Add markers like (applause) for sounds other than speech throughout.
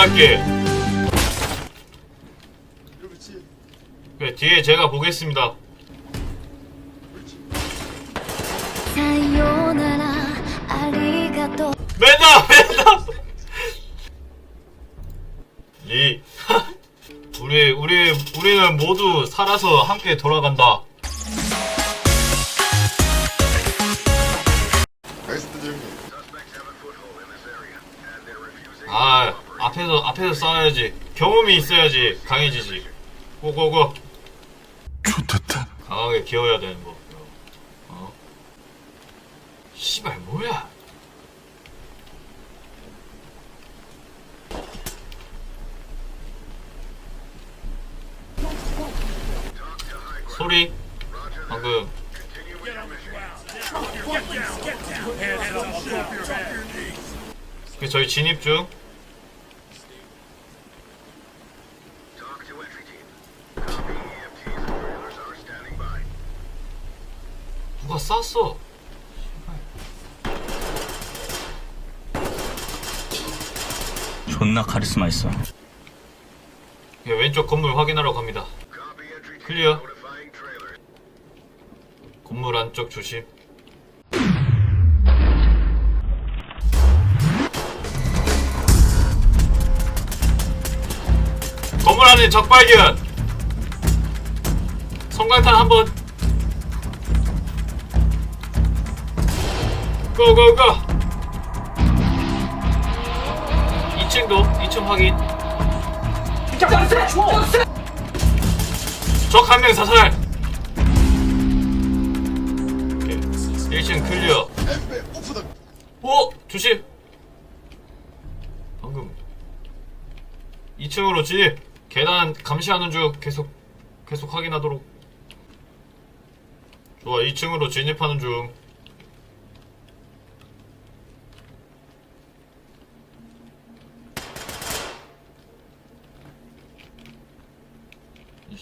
할게. 그 네, 뒤에 제가 보겠습니다. 맨다 맨다. 리. (laughs) 우리 우리 우리는 모두 살아서 함께 돌아간다. 아. 앞에서 앞에서 싸워야지. 경험이 있어야지 강해지지. 고고고. 좋겠다. 강하게 기어야 되는 거. 어? 씨발 뭐야? 소리 방금 그 저희 진입 중 누가 쐈어? 존나 카리스마 있어. 예, 왼쪽 건물 확인하러 갑니다. 클리어. 건물 안쪽 조심. 건물 안에 적 발견. 성광탄 한 번. 고고고. 2층도 2층 확인. 적 한 명 사살. 오케이. 1층 클리어. 오! 조심! 방금 2층으로 진입! 계단 감시하는 중 계속 계속 확인하도록 좋아 2층으로 진입하는 중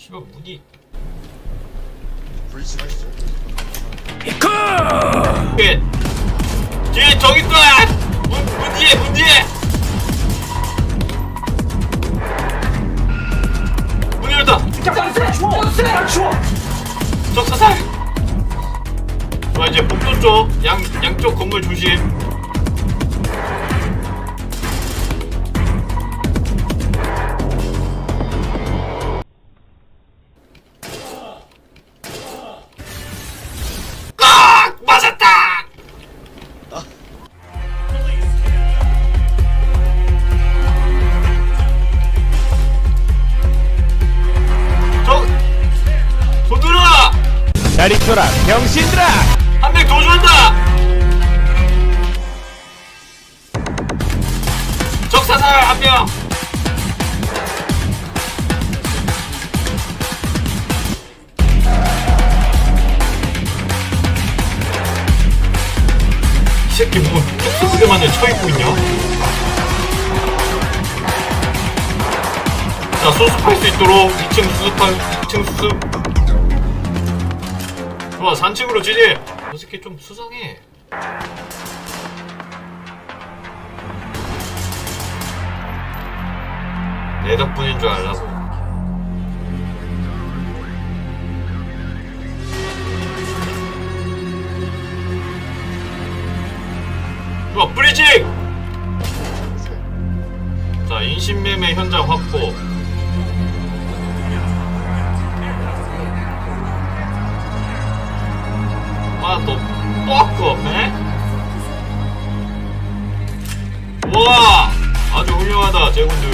씨발 문이 나이스. 뒤에 뒤에 저기 있다! 문, 문 뒤에 문 뒤에! 문 열었다! 적 사살! 좋아 이제 복도 쪽 양, 양쪽 건물 조심 잘 있어라 병신들아 한명더 준다! 적사살 한 명! 이 새끼 뭐 소그레만에 쳐입고 있냐? 자 수습할 수 있도록 2층 수습할 2층 수습 좋아 3층으로 진입 저 새끼 좀 수상해. 내 덕분인 줄 알라고. 좋아 브리징! 자 인신매매 현장 확보 아, 너 fuck up, man. 우와! 아주 훌륭하다, 제군들.